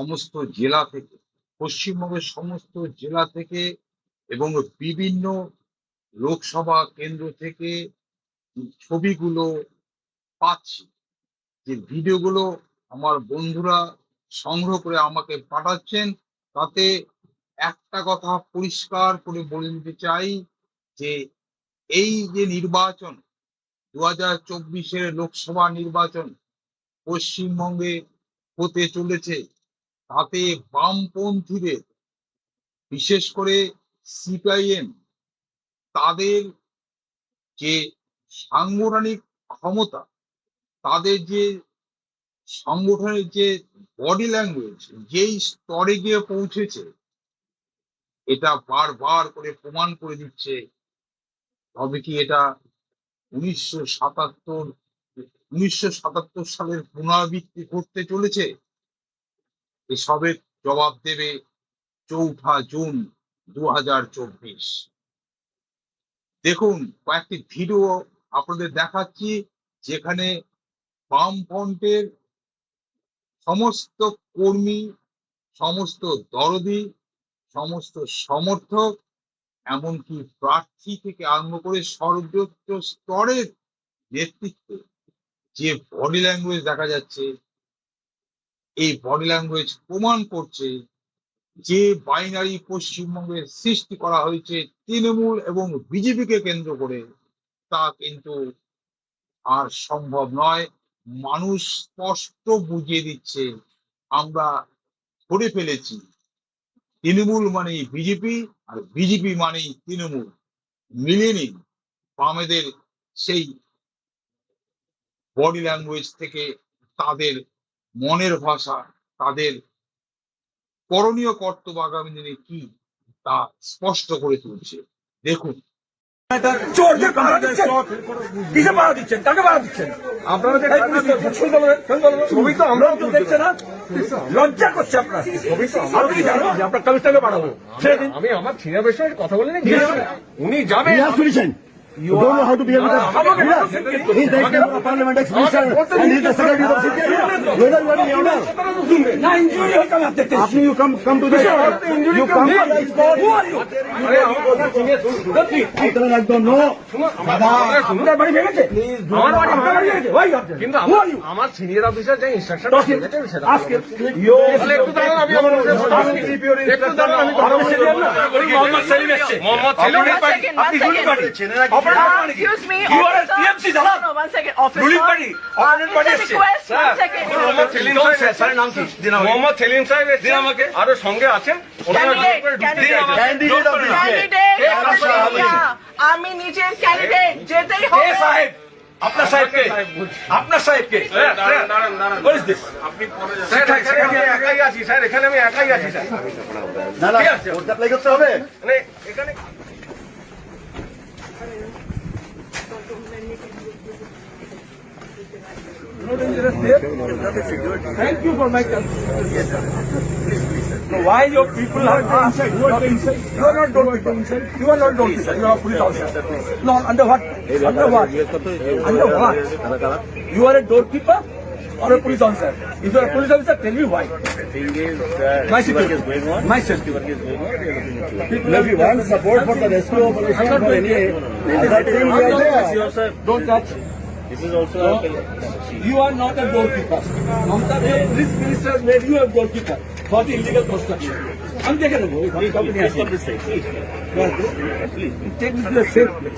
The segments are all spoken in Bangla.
সমস্ত জেলা থেকে, পশ্চিমবঙ্গের সমস্ত জেলা থেকে এবং বিভিন্ন লোকসভা কেন্দ্র থেকে ছবিগুলো পাচ্ছি। যে ভিডিওগুলো আমার বন্ধুরা সংগ্রহ করে আমাকে পাঠাচ্ছেন, তাতে একটা কথা পরিষ্কার করে বলে দিতে চাই যে এই যে নির্বাচন দু হাজার চব্বিশের লোকসভা নির্বাচন পশ্চিমবঙ্গে হতে চলেছে তাতে বামপন্থীদের, বিশেষ করে সিপিআইএম, তাদের যে সাংগঠনিক ক্ষমতা, তাদের যে সংগঠনের যে বডি ল্যাঙ্গুয়েজ যেই স্তরে গিয়ে পৌঁছেছে, এটা বারবার করে প্রমাণ করে দিচ্ছে। তবে কি এটা উনিশশো সাতাত্তর উনিশশো সাতাত্তর সালের পুনরাবৃত্তি করতে চলেছে? এসবের জবাব দেবে চৌঠা জুন দু হাজার চব্বিশ। দেখুন, কয়েকটি ভিডিও আপনাদের দেখাচ্ছি যেখানে বামফ্রন্টের সমস্ত কর্মী, সমস্ত দরদি, সমস্ত সমর্থক, এমনকি প্রার্থী থেকে আরম্ভ করে সর্বোচ্চ স্তরের নেতৃত্বে যে বডি ল্যাঙ্গুয়েজ দেখা যাচ্ছে এই বডি ল্যাঙ্গুয়েজ প্রমাণ করছে যে বাইনারি পশ্চিমবঙ্গের সৃষ্টি করা হয়েছে তৃণমূল এবং বিজেপিকে কেন্দ্র করে। তা কিন্তু আর সম্ভব নয়। মানুষ স্পষ্ট বুঝিয়ে দিচ্ছে, আমরা ধরে ফেলেছি। তৃণমূল মানেই বিজেপি আর বিজেপি মানেই তৃণমূল। মিলিয়ে নিন বামেদের সেই বডি ল্যাঙ্গুয়েজ থেকে তাদের মনের ভাষা তাদের করণীয় কর্তব্য আগামী দিনে কি তা স্পষ্ট করে তুলছে। দেখুন। লজ্জা করছে আপনার। আপনার কমিশনারকে পাঠাবো আমি আমার ছিনা কথা বলে উনি যাবেন। You don't know how to behave with us. আমাকে He is the member of parliament, ex-minister, and he is the secretary of CPI. Whether you are in order, না after you come, come to the you come to the spot. Who are you? আপনারা একদম no. আপনার বাড়ি ভেঙেছে আমার বাড়ি আপনার বাড়ি? কিন্তু আমার সিনিয়র অফিসার যে ইনস্ট্রাকশন একটু দাঁড়ান আমি আমার. একটু দাঁড়ান আমি মোহাম্মদ সেলিম মোহাম্মদ সেলিম second, one আপনি Uh, excuse me, You are a officer. TMC, No, no, one second, officer. Ruling party, Uh, opponent party এসছে। request, one second. Mohammad Selim সাহেব say, স্যারের নাম কি? দিন আমাকে। মোহাম্মদ সেলিম সাহেব এসেছেন আমাকে। আরও সঙ্গে আছেন ওনারা Candidate, জোর করে ঢুকতে candidate. চাইছেন। Candidate of the Candidate, কে আপনার সাহেব? yeah, আমি নিজের ক্যান্ডিডেট যেতেই কে হবে সাহেব আপনার সাহেবকে আপনার সাহেবকে স্যার, দাঁড়ান, দাঁড়ান, দাঁড়ান। What is this? স্যার, এখানে আমি একাই আছি স্যার এখানে আমি একাই আছি স্যার না, না, ঠিক আছে। করতে হবে? মানে এখানে Thank you for my No, why your people are asked? You are inside. You are not doorkeeper. You are not don't doorkeeper. You are police officer. No, under what? Under what? Under what? You are a doorkeeper or a police officer? If you are a police officer, tell me why. The thing is that My work security. is going on. My safety. Work is going on. It. If you want support for the rescue operation for any other thing, there. Don't touch. This is also a You are not a goalkeeper. Mamta, the police minister made you a goalkeeper for the illegal construction. I'm taking a vote. Please, company please has come this side. Please. Please. Take me to a safe place.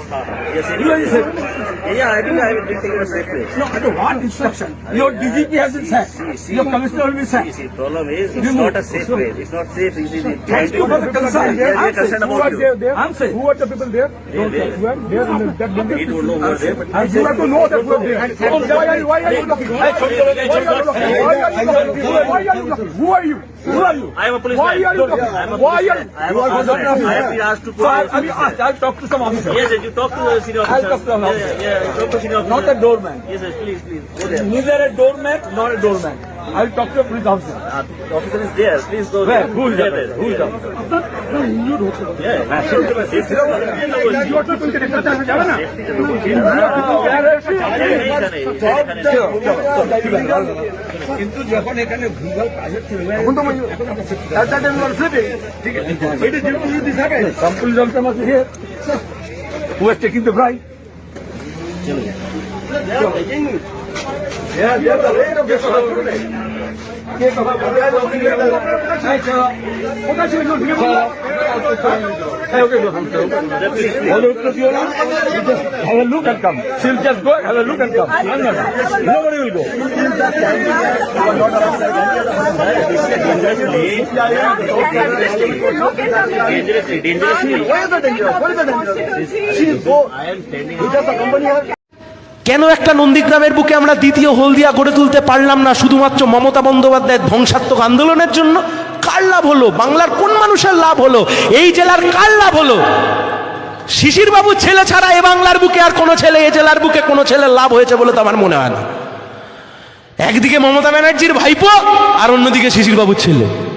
Yes, You are a safe place. Yeah, I think I will be taking a safe place. No, under what instruction? Your DGP has been sacked. Your commissioner will be sacked. see, problem is, it's not a safe place. It's not safe. It's. Thank you for the concern. We are I'm concerned about you. I'm saying. Who are the people there? They are there. Who are there in the, that building? We don't know who are there, And you have to know that who are there. Why are you, why are you looking? Why are you looking? Why are you looking? Why are you looking? Who are you? Who are you? I am a police Why are you looking? I am a Why police are you? I am You a are police officer. I have been asked to So I, put I, mean, ask- I'll talk to some officer. Yes, yes, you talk to the senior I'll officer. talk to an Yeah, officer. Yeah, yeah, you talk to senior officer. Not a doorman. Yes, yes, please, please. Go there. Neither a doormat nor a doorman. I'll talk to a police officer. Uh, the officer is there. Please go Where? there. Who is There, that? there. Who is that? Yeah, এইখানে। কিন্তু যখন এখানে ভুলভাল এখন তো চলো have a way to have today. Have a look and come. She'll just go, have a look and come. I'm not. Nobody will go. Dangerously, dangerously. Why is the danger? What is the danger? She is go. I am standing. You just accompany her. কেন একটা নন্দীগ্রামের বুকে আমরা দ্বিতীয় হলদিয়া গড়ে তুলতে পারলাম না শুধুমাত্র মমতা বন্দ্যোপাধ্যায়ের ধ্বংসাত্মক আন্দোলনের জন্য? কার লাভ হলো? বাংলার কোন মানুষের লাভ হলো? এই জেলার কার লাভ হলো? শিশির বাবুর ছেলে ছাড়া এ বাংলার বুকে আর কোনো ছেলে, এ জেলার বুকে কোনো ছেলের লাভ হয়েছে বলে তো আমার মনে হয় না। একদিকে মমতা ব্যানার্জির ভাইপো, আর অন্যদিকে শিশির বাবুর ছেলে।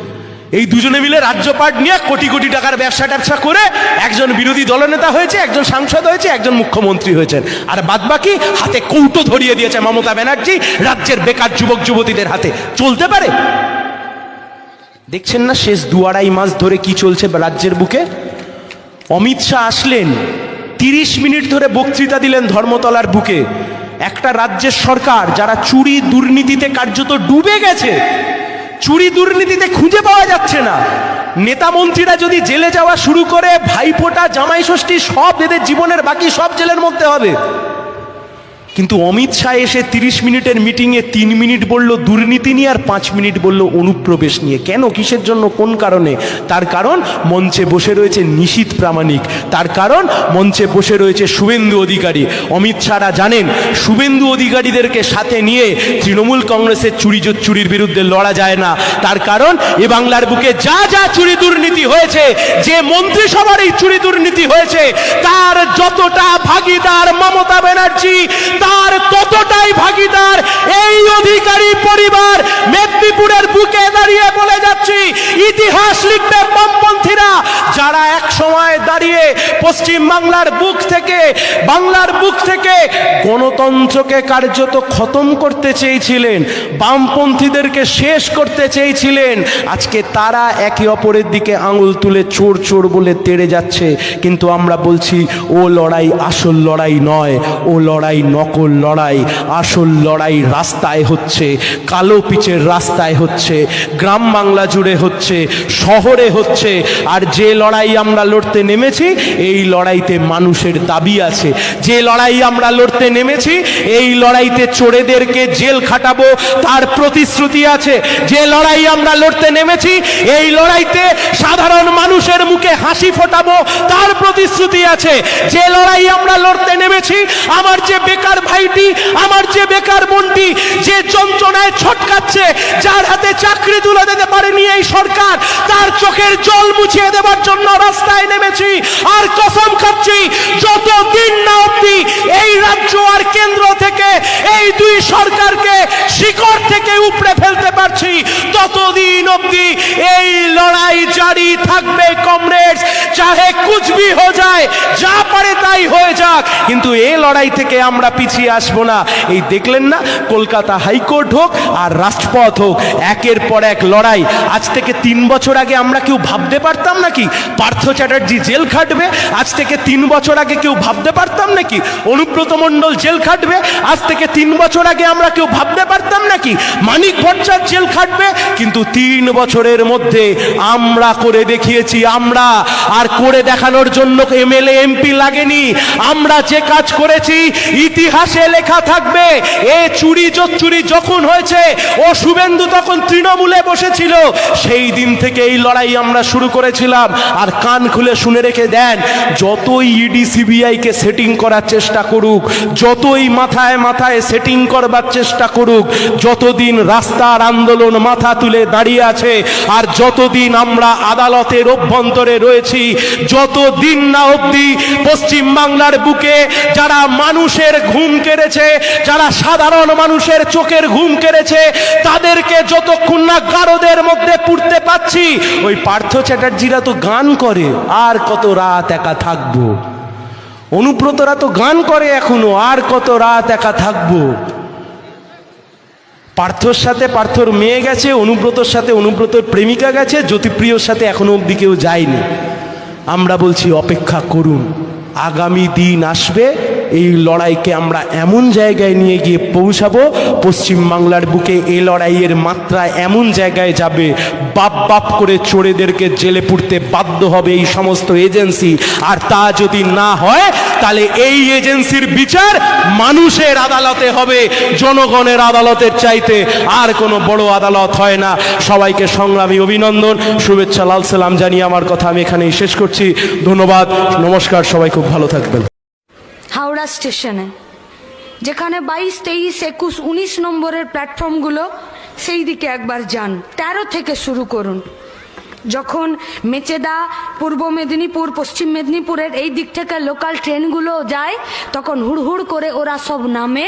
এই দুজনে মিলে রাজ্যপাট নিয়ে কোটি কোটি টাকার ব্যবসা ট্যাবসা করে একজন বিরোধী দলনেতা হয়েছে, একজন সাংসদ হয়েছে, একজন মুখ্যমন্ত্রী হয়েছেন। আর বাদবাকি হাতে কৌটো ধরিয়ে দিয়েছে মমতা ব্যানার্জি রাজ্যের বেকার যুবক যুবতীদের হাতে। চলতে পারে? দেখছেন না শেষ দু আড়াই মাস ধরে কি চলছে রাজ্যের বুকে? অমিত শাহ আসলেন, তিরিশ মিনিট ধরে বক্তৃতা দিলেন ধর্মতলার বুকে। একটা রাজ্যের সরকার যারা চুরি দুর্নীতিতে কার্যত ডুবে গেছে চুরি দুর্নীতিতে খুঁজে পাওয়া যাচ্ছে না। নেতা মন্ত্রীরা যদি জেলে যাওয়া শুরু করে, ভাইফোঁটা জামাই ষষ্ঠী সব এদের জীবনের বাকি সব জেলের মধ্যে হবে। কিন্তু অমিত শাহ এসে তিরিশ মিনিটের মিটিংয়ে তিন মিনিট বলল, দুর্নীতি নিয়ে আর পাঁচ মিনিট বলল, অনুপ্রবেশ নিয়ে। কেন? কিসের জন্য? কোন কারণে? তার কারণ, মঞ্চে বসে রয়েছে নিশীত প্রামাণিক। তার কারণ, মঞ্চে বসে রয়েছে শুভেন্দু অধিকারী। অমিত শাহরা জানেন, শুভেন্দু অধিকারীদেরকে সাথে নিয়ে তৃণমূল কংগ্রেসের চুরি চুরির বিরুদ্ধে লড়া যায় না। তার কারণ, এ বাংলার বুকে যা যা চুরি দুর্নীতি হয়েছে, যে মন্ত্রিসভার এই চুরি দুর্নীতি হয়েছে, তার যতটা ভাগিদার মমতা ব্যানার্জি তার কতটাই ভাগিদার? এই অধিকারী পরিবার মেদিনীপুরের দাঁড়িয়ে বলে যাচ্ছি, ইতিহাস লিখবে বামপন্থীরা। যারা এক সময় দাঁড়িয়ে পশ্চিম বাংলার বুক থেকে, বাংলার বুক থেকে গণতন্ত্রকে কার্যত খতম করতে চেয়েছিলেন, বামপন্থীদেরকে শেষ করতে চেয়েছিলেন, আজকে তারা একে অপরের দিকে আঙুল তুলে চোর চোর বলে তেড়ে যাচ্ছে। কিন্তু আমরা বলছি, ও লড়াই আসল লড়াই নয়, ও লড়াই নকল লড়াই, আসল লড়াই রাস্তায় হচ্ছে, কালো পিচের রাস্তায় হচ্ছে। গ্রাম বাংলা জুড়ে হচ্ছে, শহরে হচ্ছে, আর যে লড়াই আমরা লড়তে নেমেছি, এই লড়াইতে মানুষের দাবি আছে। যে লড়াই আমরা লড়তে নেমেছি, এই লড়াইতে চোরেদেরকে জেল খাটাবো, তার প্রতিশ্রুতি আছে। যে লড়াই আমরা লড়তে নেমেছি, এই লড়াইতে সাধারণ মানুষের মুখে হাসি ফোটাবো, তার প্রতিশ্রুতি আছে। যে লড়াই আমরা লড়তে নেমেছি, আমার যে বেকার ভাইটি, আমার যে বেকার বোনটি, যে যন্ত্রণায় ছটকাচ্ছে, যার হাতে চাকরি তুলে দিতে পারেনি এই সরকার। তার চোখের জল মুছিয়ে দেওয়ার জন্য রাস্তায় নেমেছি আর কসম খাচ্ছি, যতদিন না অব্দি এই রাজ্য আর কেন্দ্র থেকে এই দুই সরকারকে শিকড় থেকে উপড়ে ফেলতে পারছি, ততদিন অব্দি এই লড়াই জারি থাকবে কমরেডস চাহে কুছ ভি হো যায়, যা পারে তাই হয়ে যাক। কিন্তু এই লড়াই থেকে আমরা পিছিয়ে আসব না। এই দেখলেন না, কলকাতা হাইকোর্ট হোক আর রাষ্ট্রপথ হোক, একের পর এক লড়াই। আজ থেকে তিন বছর আগে আমরা কেউ ভাবতে পারতাম নাকি পার্থ চ্যাটার্জি জেল খাটবে? আজ থেকে তিন বছর আগে কেউ ভাবতে পারতাম নাকি অনুব্রত মণ্ডল জেল খাটবে? আজ থেকে তিন বছর আগে আমরা কেউ ভাবতে পারতাম নাকি মানিক ভট্টাচার্য জেল খাটবে? কিন্তু তিন বছরের মধ্যে আমরা করে দেখিয়েছি আমরা। আর করে দেখানোর জন্য এমএলএ, এমপি লাগেনি। আমরা যে কাজ করেছি, ইতিহাসে লেখা থাকবে, এ চুরি চুরি যখন হয়েছে, ও শুভেন্দু তখন তৃণমূলে বসেছিল। সেই দিন থেকে এই লড়াই আমরা শুরু করেছিলাম। আর কান খুলে শুনে রেখে দেন, যতই ইডি সিবিআই কে সেটিং করার চেষ্টা করুক, যতই মাথায় মাথায় সেটিং করবার চেষ্টা করুক, যতদিন রাস্তার আন্দোলন মাথা তুলে দাঁড়িয়ে আছে, আর যতদিন আমরা আদালতের অভ্যন্তরে রয়েছি, যতদিন না অবধি পশ্চিম বাংলার বুকে যারা মানুষের ঘুম কেড়েছে, যারা সাধারণ মানুষের চোখের ঘুম কেড়েছে, তাদেরকে যতক্ষণ না গারদের মধ্যে পুড়তে পাচ্ছি ওই পার্থ চ্যাটার্জিরা তো গান করে। আর কত রাত একা থাকব? অনুব্রতরা তো গান করে এখনও। আর কত রাত একা থাকব? পার্থর সাথে পার্থর মেয়ে গেছে, অনুব্রতর সাথে অনুব্রতর প্রেমিকা গেছে, জ্যোতিপ্রিয়র সাথে এখনও অবধি কেউ যায়নি। আমরা বলছি, অপেক্ষা করুন। আগামী দিন আসবে এই লড়াইকে আমরা এমন জায়গায় নিয়ে গিয়ে পৌঁছাবো পশ্চিমবাংলার বুকে এই লড়াইয়ের মাত্রা এমন জায়গায় যাবে, বাপ বাপ করে চোরেদেরকে জেলে পুড়তে বাধ্য হবে এই সমস্ত এজেন্সি। আর তা যদি না হয়, তাহলে এই এজেন্সির বিচার মানুষের আদালতে হবে, জনগণের আদালতের চাইতে। আর কোনো বড় আদালত হয় না। সবাইকে সংগ্রামী অভিনন্দন, শুভেচ্ছা, লাল সালাম জানিয়ে আমার কথা আমি এখানেই শেষ করছি। ধন্যবাদ, নমস্কার, সবাই খুব ভালো থাকবেন। হাওড়া স্টেশনে, যেখানে বাইশ, তেইশ, একুশ, উনিশ নম্বরের প্ল্যাটফর্মগুলো সেই দিকে একবার যান, তেরো থেকে শুরু করুন। যখন মেচেদা, পূর্ব মেদিনীপুর, পশ্চিম মেদিনীপুরের এই দিক থেকে লোকাল ট্রেনগুলো যায়, তখন হুড়হুড় করে ওরা সব নামে।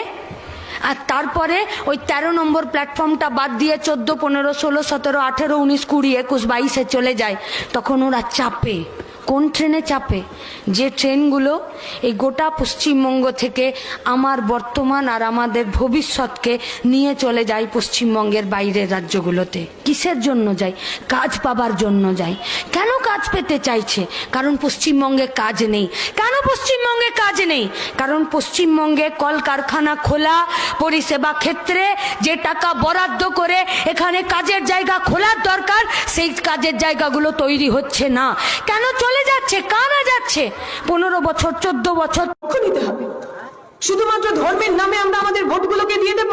আর তারপরে ওই তেরো নম্বর প্ল্যাটফর্মটা বাদ দিয়ে চোদ্দ, পনেরো, ষোলো, সতেরো, আঠেরো, উনিশ, কুড়ি, একুশ, বাইশে চলে যায়, তখন ওরা চাপে। কোন ট্রেনে চাপে? যে ট্রেনগুলো এই গোটা পশ্চিমবঙ্গ থেকে আমার বর্তমান আর আমাদের ভবিষ্যৎকে নিয়ে চলে যায় পশ্চিমবঙ্গের বাইরের রাজ্যগুলোতে। কিসের জন্য যায়? কাজ পাবার জন্য যায়। কেন কাজ পেতে চাইছে? কারণ পশ্চিমবঙ্গে কাজ নেই। কেন পশ্চিমবঙ্গে কাজ নেই? কারণ পশ্চিমবঙ্গে কলকারখানা খোলা, পরিষেবা ক্ষেত্রে যে টাকা বরাদ্দ করে এখানে কাজের জায়গা খোলার দরকার, সেই কাজের জায়গাগুলো তৈরি হচ্ছে না। কেন চলে যাচ্ছে, কারা যাচ্ছে? পনেরো বছর, চোদ্দ বছর। নিতে হবে। শুধুমাত্র ধর্মের নামে আমরা আমাদের ভোটগুলোকে দিয়ে দেব।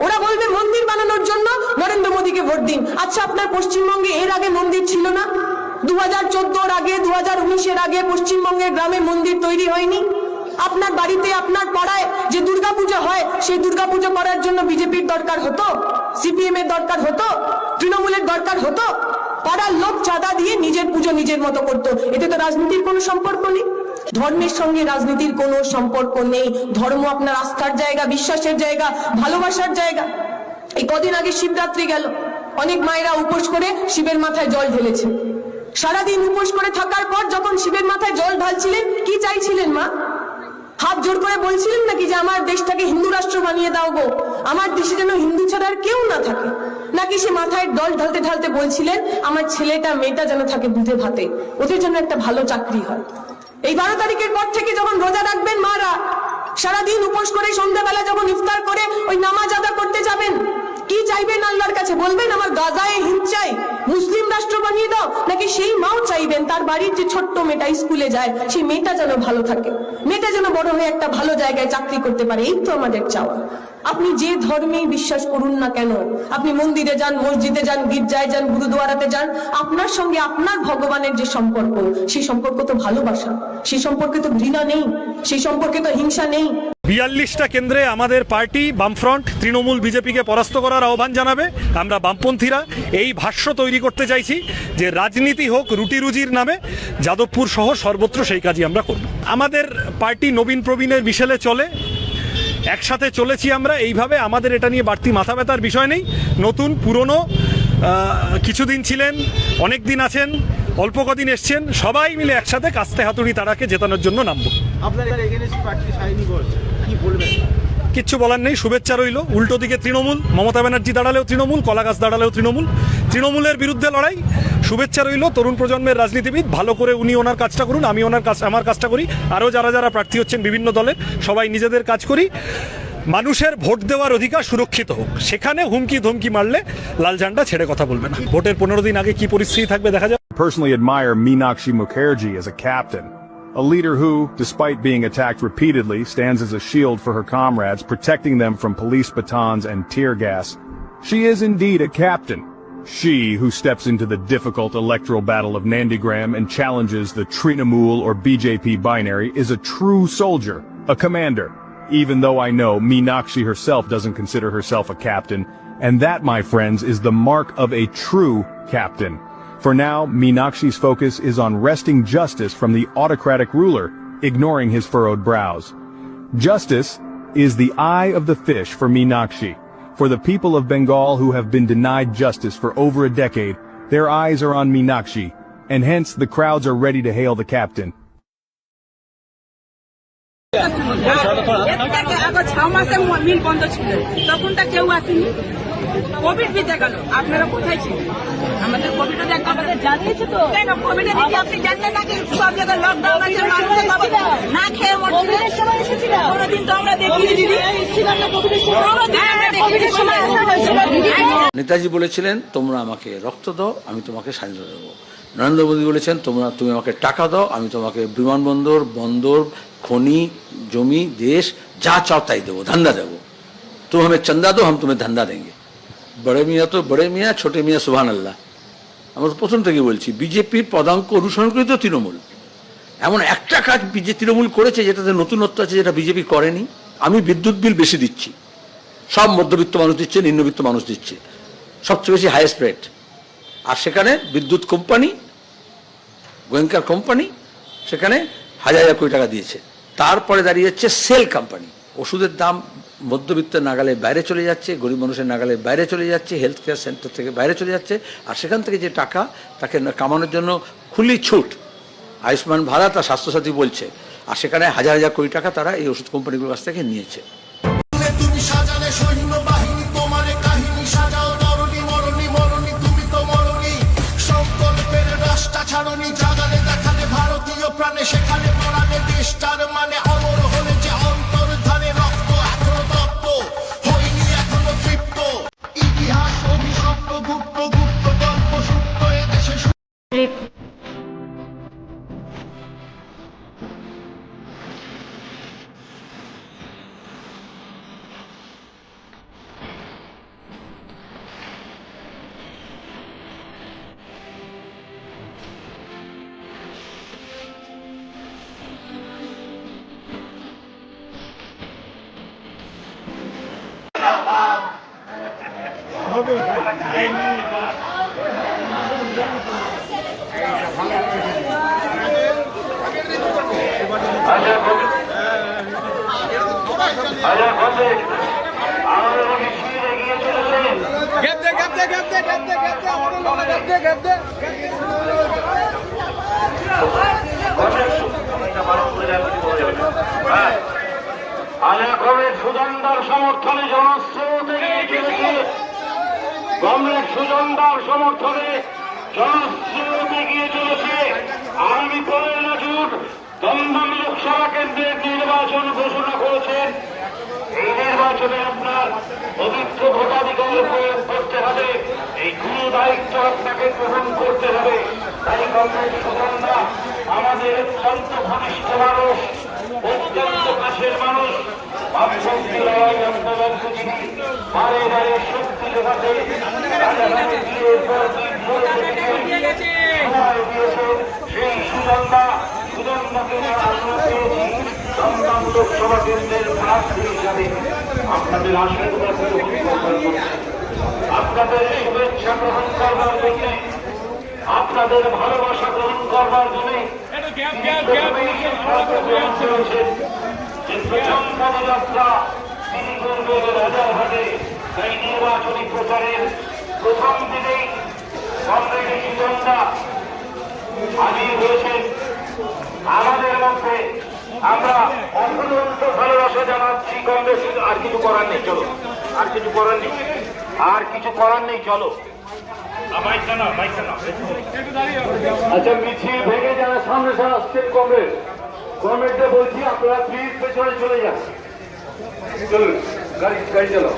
ওরা বলবে মন্দির বানানোর জন্য নরেন্দ্র মোদীকে ভোট দিন। আচ্ছা আপনার পশ্চিমবঙ্গে এর আগে মন্দির ছিল না? দু হাজার চোদ্দোর আগে দু হাজার উনিশের আগে পশ্চিমবঙ্গের গ্রামে মন্দির তৈরি হয়নি? আপনার বাড়িতে, আপনার পাড়ায় যে দুর্গাপূজা হয়, সেই দুর্গাপূজা করার জন্য বিজেপির দরকার হতো? সিপিএম এর দরকার হতো? তৃণমূলের দরকার হতো? পাড়ার লোক চাঁদা দিয়ে নিজের পুজো নিজের মতো করতো। এতে তো রাজনীতির কোনো সম্পর্ক নেই। ধর্মের সঙ্গে রাজনীতির কোনো সম্পর্ক নেই। ধর্ম আপনার আস্থার জায়গা, বিশ্বাসের জায়গা, ভালোবাসার জায়গা। এই কদিন আগে শিবরাত্রি গেল। অনেক মায়েরা উপোস করে শিবের মাথায় জল ঢেলেছে। সারাদিন উপোস করে থাকার পর যখন শিবের মাথায় জল ঢালছিলেন, কি চাইছিলেন মা? হাত জোর করে বলছিলেন নাকি যে, আমার দেশটাকে হিন্দু রাষ্ট্র বানিয়ে দাও গো। আমার দেশে যেন হিন্দু ছাড়া আর কেউ না থাকে। নাকি সে মাথায় দল ঢালতে ঢালতে বলছিলেন, আমার ছেলেটা, মেয়েটা যেন থাকে দুধে ভাতে, ওদের জন্য একটা ভালো চাকরি হয়। এই বারো তারিখের পর থেকে যখন রোজা রাখবেন মারা, সারাদিন উপোস করে সন্ধ্যাবেলা যখন ইফতার করে ওই নামাজ আদা করতে যাবেন, কি চাইবেন আল্লাহর কাছে? বলবেন, আমার গাজায় হিন্দ চাই, মুসলিম রাষ্ট্র বানিয়ে দাও। নাকি সেই মাও চাইবেন, তার বাড়ির যে ছোট্ট মেয়েটা স্কুলে যায়, সেই মেয়েটা যেন ভালো থাকে, মেয়েটা যেন বড় হয়ে একটা ভালো জায়গায় চাকরি করতে পারে। এই তো আমাদের চাওয়া। আপনি যে ধর্মেই বিশ্বাস করুন না কেন, আপনি মন্দিরে যান, মসজিদে যান, গির্জায় যান, গুরুদুয়ারাতে যান, আপনার সঙ্গে আপনার ভগবানের যে সম্পর্ক, সেই সম্পর্ক তো ভালোবাসা, সেই সম্পর্কে তো ঘৃণা নেই, সেই সম্পর্কে তো হিংসা নেই। বিয়াল্লিশটা কেন্দ্রে আমাদের পার্টি বামফ্রন্ট তৃণমূল বিজেপিকে পরাস্ত করার আহ্বান জানাবে। আমরা বামপন্থীরা এই ভাষ্য তৈরি করতে চাইছি যে রাজনীতি হোক রুটি রুজির নামে যাদবপুর সহ সর্বত্র সেই কাজই আমরা করব। আমাদের পার্টি নবীন প্রবীণের মিশেলে চলে একসাথে চলেছি আমরা। এইভাবে আমাদের এটা নিয়ে বাড়তি মাথা ব্যথার বিষয় নেই। নতুন, পুরনো কিছুদিন ছিলেন অনেক দিন আছেন, অল্প কদিন এসছেন, সবাই মিলে একসাথে কাস্তে হাতুড়ি তারাকে জেতানোর জন্য নামবো। কিচ্ছু বলার নেই। শুভেচ্ছা রইল। উল্টো দিকে তৃণমূল মমতা ব্যানার্জি দাঁড়ালেও তৃণমূল কলাগাছ দাঁড়ালেও তৃণমূল। তৃণমূলের বিরুদ্ধে লড়াই। শুভেচ্ছা রইল। তরুণ প্রজন্মের রাজনীতিবিদ ভালো করে উনি ওনার কাজটা করুন আমি ওনার কাজ আমার কাজটা করি। আরও যারা যারা প্রার্থী হচ্ছেন বিভিন্ন দলের সবাই নিজেদের কাজ করি। মানুষের ভোট দেওয়ার অধিকার সুরক্ষিত হোক। সেখানে হুমকি ধমকি মারলে লাল ঝান্ডা ছেড়ে কথা বলবে না। ভোটের পনেরো দিন আগে কি পরিস্থিতি থাকবে দেখা যাবে personally admire Meenakshi Mukherjee as a captain, a leader who, despite being attacked repeatedly, stands as a shield for her comrades, protecting them from police batons and tear gas. She is indeed a captain. She who steps into the difficult electoral battle of Nandigram and challenges the Trinamool or BJP binary is a true soldier, a commander, even though I know Meenakshi herself doesn't consider herself a captain, and that, my friends, is the mark of a true captain. For now, Meenakshi's focus is on wresting justice from the autocratic ruler, ignoring his furrowed brows. Justice, is the eye of the fish for Meenakshi. For the people of Bengal who have been denied justice for over a decade, their eyes are on Meenakshi, and hence the crowds are ready to hail the captain. আগে ছ মাসে মিল বন্ধ ছিল। তখনটা কেউ আসেনি। কোভিড বিতে গেল। আপনারা কোথায় ছিলেন? আমাদের কোভিড আমাদের জানিয়েছে তো। কেন? কোভিডে দিদি আপনি জানলেন নাকি সব জায়গায় লকডাউন আছে মানুষের না খেয়ে কোভিডের সময় এসেছিল। কোনোদিন তো আমরা দেখিনি দিদি। এসেছিলাম না কোভিডের সময় কোভিডের সময় আসা হয়েছিল। দিদি নেতাজি বলেছিলেন তোমরা আমাকে রক্ত দাও আমি তোমাকে স্বাধীনতা দেবো। নরেন্দ্র মোদী বলেছেন তোমরা তুমি আমাকে টাকা দাও আমি তোমাকে বিমানবন্দর বন্দর খনি জমি দেশ যা চাও তাই দেবো ধান্দা দেবো तुम हमें चंदा दो हम तुम्हें धंधा देंगे बड़े मियाँ तो बड़े मियाँ ছোটে মিয়াঁ সুবহান আল্লাহ আমরা তো প্রথম থেকে বলছি বিজেপির পদাঙ্ক অনুসরণ করে তো তৃণমূল এমন একটা কাজ বিজে তৃণমূল করেছে যেটাতে নতুনত্ব আছে যেটা বিজেপি করেনি আমি বিদ্যুৎ বিল বেশি দিচ্ছি সব মধ্যবিত্ত মানুষ দিচ্ছে নিম্নবিত্ত মানুষ দিচ্ছে সবচেয়ে বেশি হাইয়েস্ট রেট আর সেখানে বিদ্যুৎ কোম্পানি গোয়েঙ্কার কোম্পানি সেখানে হাজার হাজার কোটি টাকা দিয়েছে তারপরে দাঁড়িয়েছে সেল কোম্পানি ওষুধের দাম মধ্যবিত্তের নাগালে বাইরে চলে যাচ্ছে, গরিব মানুষের নাগালে বাইরে চলে যাচ্ছে হেলথ কেয়ার সেন্টার থেকে বাইরে চলে যাচ্ছে, আর সেখান থেকে যে টাকা তাকে কামানোর জন্য খুলি ছুট। আয়ুষ্মান ভারত আর স্বাস্থ্যসাথী বলছে, আর সেখানে হাজার হাজার কোটি টাকা তারা এই ওষুধ কোম্পানিগুলোর কাছ থেকে নিয়েছে। সুজনদার সমর্থনে জনস্রোত কমরেড সুজনদার সমর্থনে জনস্রোত এগিয়ে চলেছে। আগামী পয়লা জুন দমদম লোকসভা কেন্দ্রের নির্বাচন ঘোষণা করেছেন। এই নির্বাচনে আপনার পবিত্র ভোটাধিকার প্রয়োগ করতে হবে। এই গুরু দায়িত্ব আপনাকে গ্রহণ করতে হবে। তাই কমরেড সুজনদা আমাদের অত্যন্ত ঘনিষ্ঠ মানুষ অত্যন্ত কাছের মানুষ। বারে বারে শক্তি দিয়েছেন? সেই সুজনদা সুজনদাকে আমরা পেয়েছি দমদম লোকসভা আপনাদের আপনাদের শুভেচ্ছা গ্রহণ করবার জন্য, আপনাদের ভালোবাসা গ্রহণ করবার জন্য পদযাত্রা তিনি করবেন রাজারহাটে এই নির্বাচনী প্রচারের প্রথম দিনেই কংগ্রেসের হাজির হয়েছেন। আমাদের মধ্যে আমরা অফুরন্ত ভালোবাসা জানাচ্ছি কংগ্রেস আর কিছু করার নেই, চলো। আর কিছু করার নেই। আর কিছু করার নেই, চলো। আচ্ছা মিছিল ভেঙে যারা সামনে সারা আসছেন কংগ্রেস। গভর্নমেন্টে বলছি, আপনারা প্লিজ পেছনে চলে যান। চলুন, গাড়ি গাড়ি চালাও।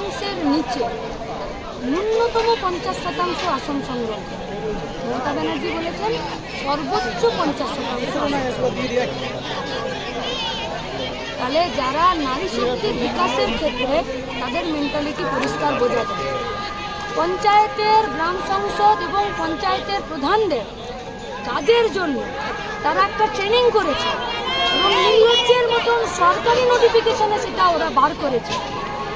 শতাংশের নিচে। ন্যূনতম পঞ্চাশ শতাংশ আসন সংগ্রহ। মমতা ব্যানার্জি বলেছেন, সর্বোচ্চ পঞ্চাশ শতাংশ তাহলে যারা নারী শক্তির বিকাশের ক্ষেত্রে তাদের মেন্টালিটি পরিষ্কার বোঝা যায় পঞ্চায়েতের গ্রাম সংসদ এবং পঞ্চায়েতের প্রধানদের কাজের জন্য তারা একটা ট্রেনিং করেছে। এবং নির্লজ্জের মতন সরকারি নোটিফিকেশনে সেটা ওরা বার করেছে।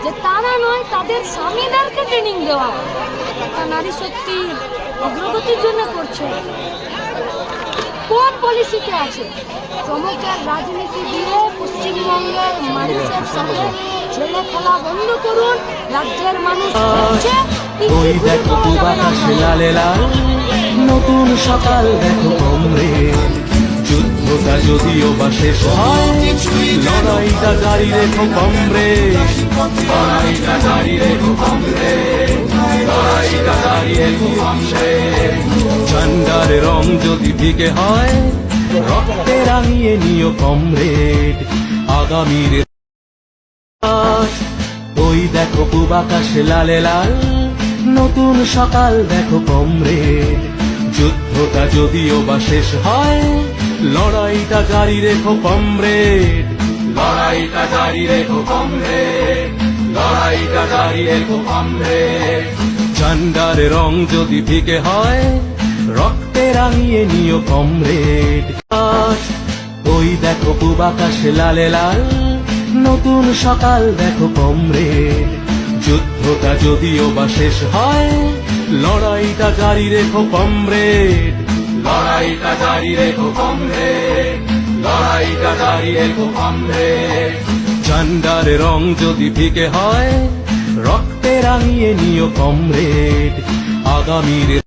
যে তারা নয় তাদের স্বামীদেরকে ট্রেনিং দেওয়া। তা নারী শক্তির অগ্রগতির জন্য করছে। কোন পলিসিতে আছে? চমকের রাজনীতি দিয়ে পশ্চিমবঙ্গের মানুষের সঙ্গে ছেলে খেলা বন্ধ করুন রাজ্যের মানুষ দেখো নতুন সকাল দেখো কমরে যুদ্ধটা যদিও বা শেষ লড়াইটা জারি রেখো কমরে ঝান্ডার রং যদি ফিকে হয়, রক্তে রাঙিয়ে নিও কমরেড। আগামীর ওই দেখো পূব লালে লাল, নতুন সকাল দেখো কমরেড। যুদ্ধটা যদিও বা শেষ হয় লড়াইটা জারি রেখো কমরেড। লড়াইটা জারি রেখো কমরেড। লড়াইটা জারি রেখো কমরেড। ঝান্ডার রং যদি ফিকে হয় রক্তে রাঙিয়ে নিও কমরেড। ওই দেখো পূব আকাশে লালে লাল নতুন সকাল দেখো কমরেড। যুদ্ধটা যদিও বা শেষ হয় লড়াইটা জারি রেখো কমরেড। লড়াইটা জারি রেখো কমরেড লড়াইটা জারি রেখো কমরেড ঝান্ডার রং যদি ফিকে হয়, রক্তে রাঙিয়ে নিও কমরেড। আগামীর